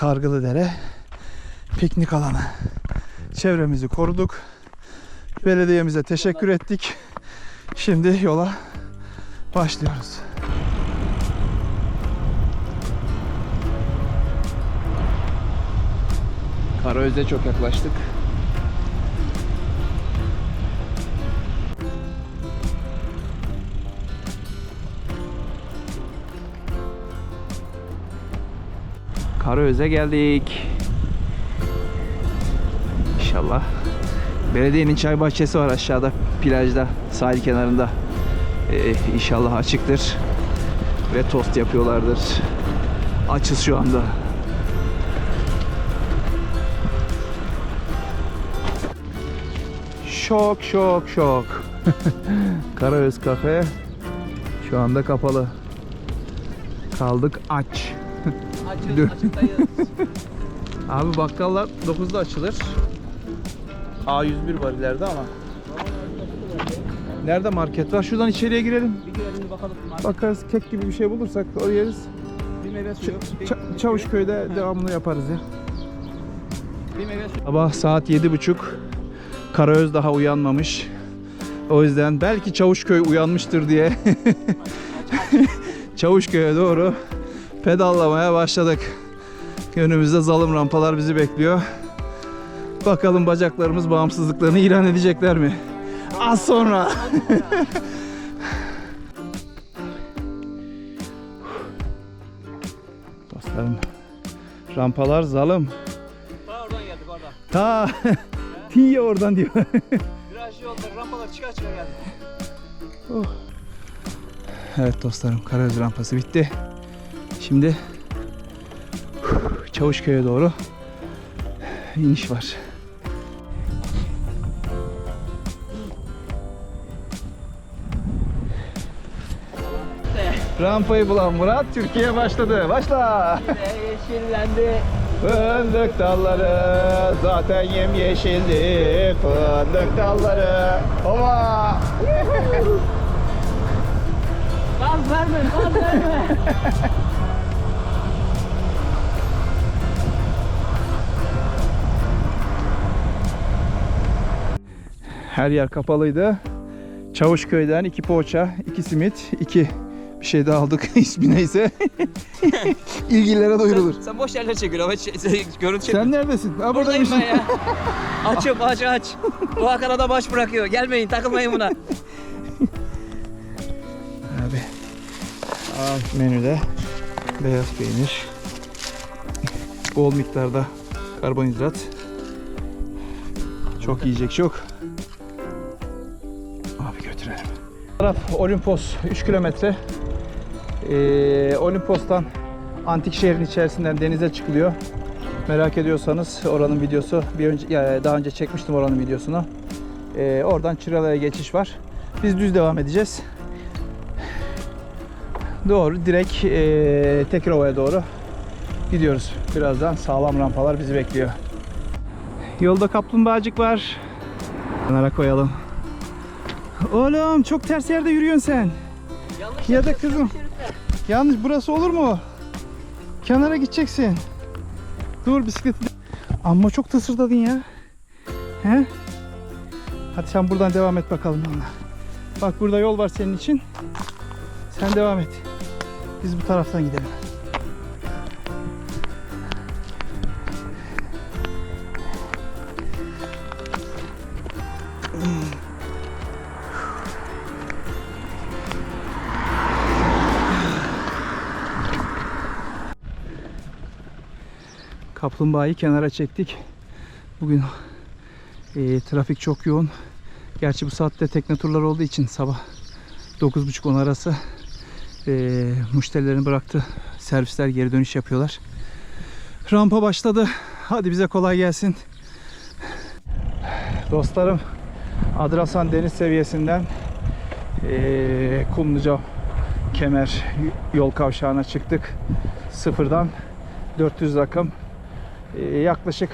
Kargılıdere piknik alanı. Çevremizi koruduk. Belediyemize teşekkür ettik. Şimdi yola başlıyoruz. Karaöz'e çok yaklaştık. Karaöz'e geldik. İnşallah. Belediyenin çay bahçesi var aşağıda plajda sahil kenarında. Ee, inşallah açıktır. Ve tost yapıyorlardır. Açız şu anda. Şok şok şok. Karaöz kafe şu anda kapalı. Kaldık aç. Dur. Abi bakkallar 9'da açılır. A101 var ileride ama. Nerede market var? Şuradan içeriye girelim. Bir girelim bakalım. Bakarız kek gibi bir şey bulursak oraya yeriz. Bir meyve suyu. bir- Ça- Çavuşköy'de devamını yaparız ya. Bir meyve suyu. Sabah saat yedi buçuk. Karaöz daha uyanmamış. O yüzden belki Çavuşköy uyanmıştır diye Çavuşköy'e doğru pedallamaya başladık. Önümüzde zalım rampalar bizi bekliyor. Bakalım bacaklarımız bağımsızlıklarını ilan edecekler mi? Az sonra. Dostlarım rampalar zalım. Ta oradan geldik oradan. Ta Tiye oradan diyor. Viraj yolda rampalar çıkar çıkar geldik. evet dostlarım Karagöz rampası bitti. Şimdi Çavuşköy'e doğru iniş var. Rampayı bulan Murat Türkiye başladı. Başla. Yeşillendi. Fındık dalları zaten yem yeşildi. Fındık dalları. Hova. Gaz verme gaz verme. Her yer kapalıydı. Çavuşköy'den iki poğaça, iki simit, iki bir şey daha aldık. İsmi neyse. İlgililere doyurulur. Sen boş yerler çekiyorsun ama şey, şey, görüntü çekiyorsun. Sen neredesin? Ha Buradayım ben ya. Açıyorum aç aç. Bu Ankara'da baş bırakıyor. Gelmeyin takılmayın buna. Abi. Al menüde beyaz peynir. Bol miktarda karbonhidrat. Çok yiyecek çok. Taraf Olimpos 3 kilometre. Ee, Olimpos'tan antik şehrin içerisinden denize çıkılıyor. Merak ediyorsanız oranın videosu bir önce daha önce çekmiştim oranın videosunu. Ee, oradan Çıralı'ya geçiş var. Biz düz devam edeceğiz. Doğru direkt eee Tekirova'ya doğru gidiyoruz. Birazdan sağlam rampalar bizi bekliyor. Yolda kaplumbağacık var. Kenara koyalım. Oğlum çok ters yerde yürüyorsun sen. Yanlış Ya da kızım. Yanlış burası olur mu? Kenara gideceksin. Dur bisikleti. Amma çok tısırdadın ya. He? Hadi sen buradan devam et bakalım bana. Bak burada yol var senin için. Sen devam et. Biz bu taraftan gidelim. Kaplumbağayı kenara çektik. Bugün e, trafik çok yoğun. Gerçi bu saatte tekne turları olduğu için sabah 9.30-10 arası e, müşterilerin bıraktı. Servisler geri dönüş yapıyorlar. Rampa başladı. Hadi bize kolay gelsin. Dostlarım Adrasan deniz seviyesinden e, Kumluca Kemer yol kavşağına çıktık. Sıfırdan 400 rakım yaklaşık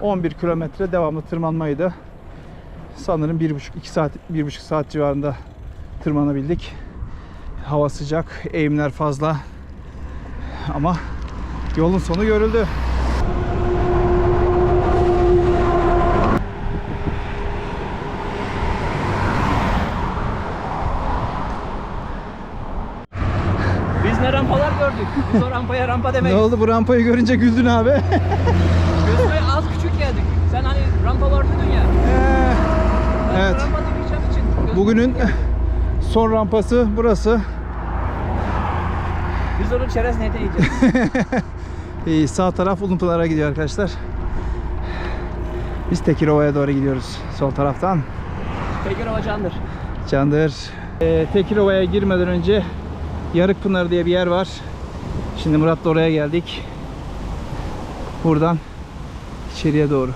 11 kilometre devamlı tırmanmaydı. Sanırım 1,5-2 saat 1,5 saat civarında tırmanabildik. Hava sıcak, eğimler fazla. Ama Yolun sonu görüldü. Biz ne rampalar gördük. Biz o rampaya rampa Ne demeyiz. oldu bu rampayı görünce güldün abi? Gözüme az küçük geldik. Sen hani rampalar dedin ya. Ben Evet. Rampa demeyeceğim için. gözüme Bugünün son rampası burası. Biz onun çerez neydi yiyeceğiz. Ee, sağ taraf Ulupınar'a gidiyor arkadaşlar. Biz Tekirova'ya doğru gidiyoruz sol taraftan. Pekin Havacan'dır. Candır. Ee, Tekirova'ya girmeden önce Yarıkpınar diye bir yer var. Şimdi Murat'la oraya geldik. Buradan içeriye doğru.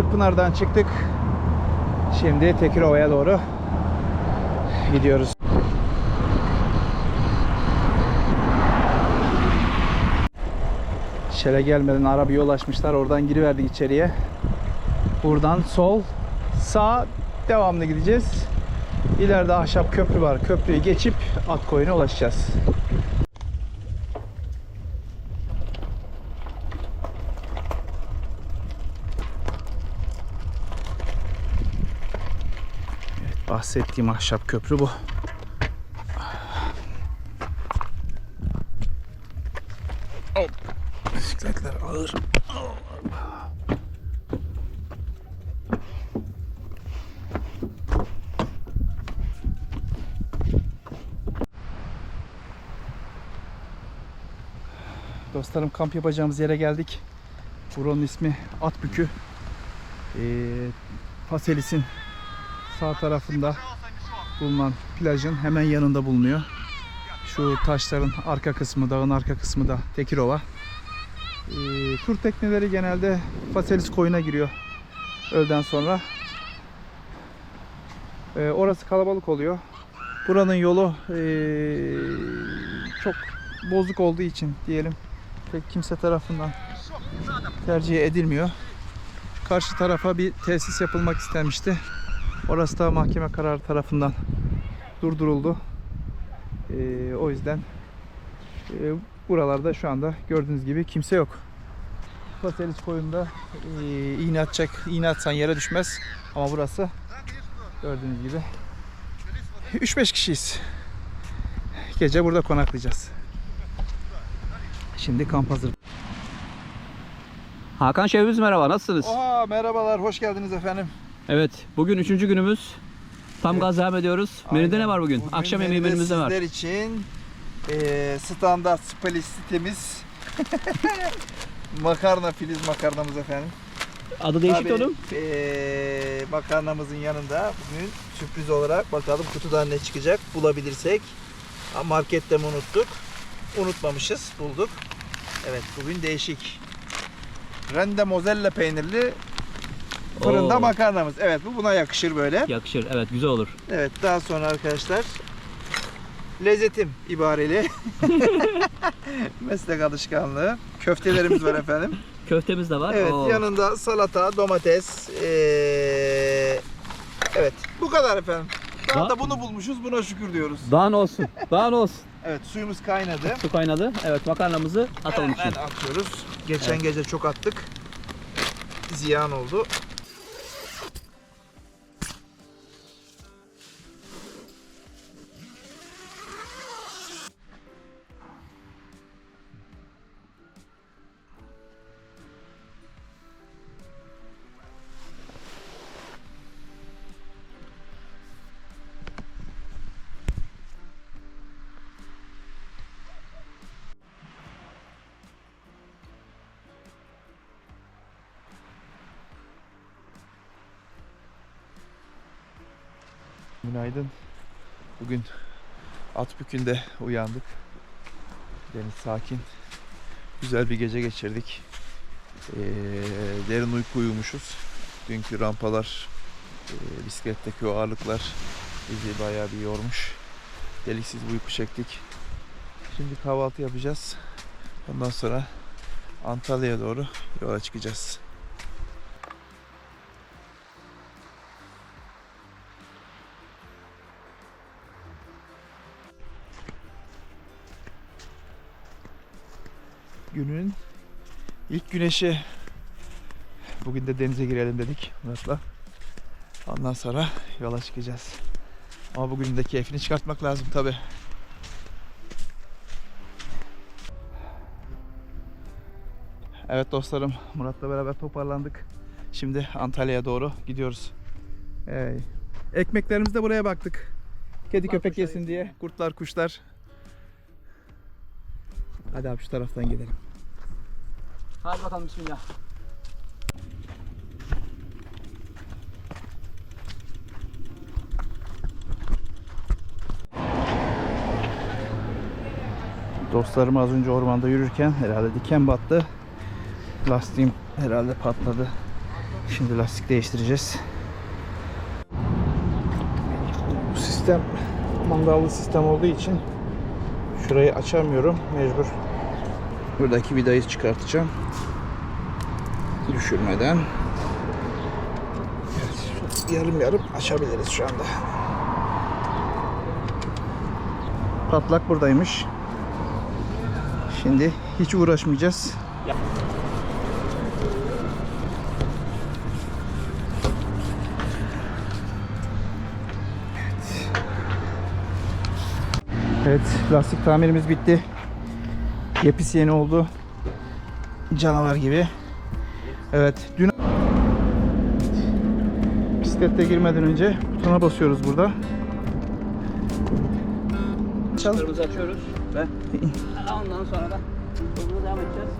Yarıkpınar'dan çıktık. Şimdi Tekirova'ya doğru gidiyoruz. Şele gelmeden araba yol açmışlar. Oradan giriverdik içeriye. Buradan sol, sağ devamlı gideceğiz. İleride ahşap köprü var. Köprüyü geçip Atkoyun'a ulaşacağız. Bahsettiğim ahşap köprü bu. Hop. Bisikletler ağır. Dostlarım kamp yapacağımız yere geldik. Buranın ismi Atbükü. Ee, Faselis'in sağ tarafında bulunan plajın hemen yanında bulunuyor. Şu taşların arka kısmı, dağın arka kısmı da Tekirova. Ee, tur tekneleri genelde Faselis koyuna giriyor öğleden sonra. Ee, orası kalabalık oluyor. Buranın yolu ee, çok bozuk olduğu için diyelim pek kimse tarafından tercih edilmiyor. Karşı tarafa bir tesis yapılmak istenmişti. Orası da mahkeme kararı tarafından durduruldu. Ee, o yüzden e, buralarda şu anda gördüğünüz gibi kimse yok. Faselis koyunda e, iğne atacak, iğne atsan yere düşmez. Ama burası gördüğünüz gibi 3-5 kişiyiz. Gece burada konaklayacağız. Şimdi kamp hazır. Hakan Şevimiz merhaba. Nasılsınız? Oha merhabalar, hoş geldiniz efendim. Evet. Bugün üçüncü günümüz. Tam gaz devam ediyoruz. Menüde ne var bugün? Akşam yemeği menümüzde var. Sizler için eee standart sitemiz makarna filiz makarnamız efendim. Adı değişik Tabii, onun. eee, makarnamızın yanında bugün sürpriz olarak bakalım kutudan ne çıkacak bulabilirsek. Markette mi unuttuk? Unutmamışız, bulduk. Evet, bugün değişik. Rende mozella peynirli fırında Oo. makarnamız. Evet, bu buna yakışır böyle. Yakışır. Evet güzel olur. Evet daha sonra arkadaşlar lezzetim ibareli meslek alışkanlığı köftelerimiz var efendim. Köftemiz de var. Evet Oo. yanında salata, domates. ee, evet bu kadar efendim. Daha Da- bunu bulmuşuz buna şükür diyoruz. Daha ne olsun? Daha ne olsun? Evet suyumuz kaynadı. Su kaynadı. Evet makarnamızı atalım Hemen içine. atıyoruz. Geçen gece çok attık. Ziyan oldu. Günaydın. Bugün Atbükü'nde uyandık. Deniz sakin. Güzel bir gece geçirdik. Ee, derin uyku uyumuşuz. Dünkü rampalar, e, bisikletteki o ağırlıklar bizi bayağı bir yormuş. Deliksiz bir uyku çektik. Şimdi kahvaltı yapacağız. Ondan sonra Antalya'ya doğru yola çıkacağız. Günün ilk güneşi. Bugün de denize girelim dedik Murat'la. Ondan sonra yola çıkacağız. Ama bugünün de keyfini çıkartmak lazım tabi. Evet dostlarım Murat'la beraber toparlandık. Şimdi Antalya'ya doğru gidiyoruz. Hey. Ekmeklerimizi de buraya baktık. Kedi köpek yesin diye. Kurtlar kuşlar. Hadi abi şu taraftan gidelim. Hadi bakalım bismillah. Dostlarım az önce ormanda yürürken herhalde diken battı. Lastiğim herhalde patladı. Şimdi lastik değiştireceğiz. Bu sistem mandallı sistem olduğu için şurayı açamıyorum. Mecbur buradaki vidayı çıkartacağım. Düşürmeden. Evet, yarım yarım açabiliriz şu anda. Patlak buradaymış. Şimdi hiç uğraşmayacağız. Evet, lastik tamirimiz bitti. Yepis yeni oldu. Canavar gibi. Evet, dün bisiklette girmeden önce butona basıyoruz burada. Çal. Kırmızı açıyoruz ve ondan sonra da yoluna devam edeceğiz.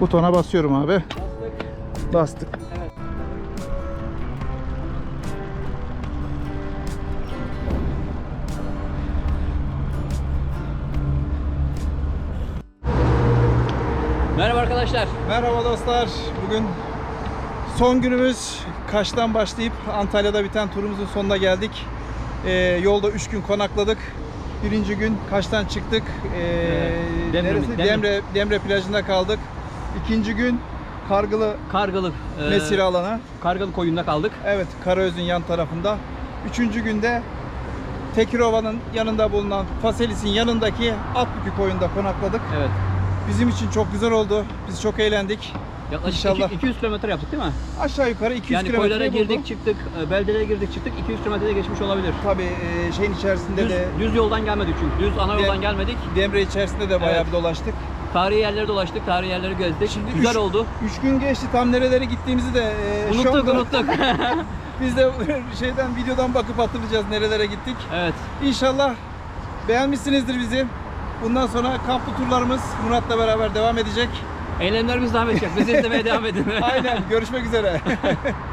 Butona basıyorum abi. Bastık. Bastık. Merhaba arkadaşlar. Merhaba dostlar. Bugün son günümüz. Kaş'tan başlayıp Antalya'da biten turumuzun sonuna geldik. Ee, yolda 3 gün konakladık. Birinci gün Kaş'tan çıktık. Ee, Demre neresi? Demre. Demre, Demre plajında kaldık. İkinci gün Kargılı Kargalı e, Mesire alana. Kargalı koyunda kaldık. Evet, Karaöz'ün yan tarafında. Üçüncü günde Tekirova'nın yanında bulunan Faselis'in yanındaki Atbükü koyunda konakladık. Evet. Bizim için çok güzel oldu. Biz çok eğlendik. Yaklaşık İnşallah. iki- 200 kilometre yaptık değil mi? Aşağı yukarı 200 yani koylara girdik buldu. çıktık, e, beldelere girdik çıktık 200 kilometrede geçmiş olabilir. Tabii e, şeyin içerisinde Düz, de düz yoldan gelmedik çünkü. Düz ana yoldan Dem- gelmedik. Demre içerisinde de bayağı Evet. bir dolaştık. Tarihi yerleri dolaştık, tarihi yerleri gezdik. Şimdi Güzel üç- oldu. 3 gün geçti tam nerelere gittiğimizi de e, Unuttuk, anda unuttuk. biz de şeyden videodan bakıp hatırlayacağız nerelere gittik. evet. İnşallah beğenmişsinizdir bizi. Bundan sonra kamplı turlarımız Murat'la beraber devam edecek. Eğlenmelerimiz devam edecek. Bizi izlemeye devam edin. Aynen görüşmek üzere.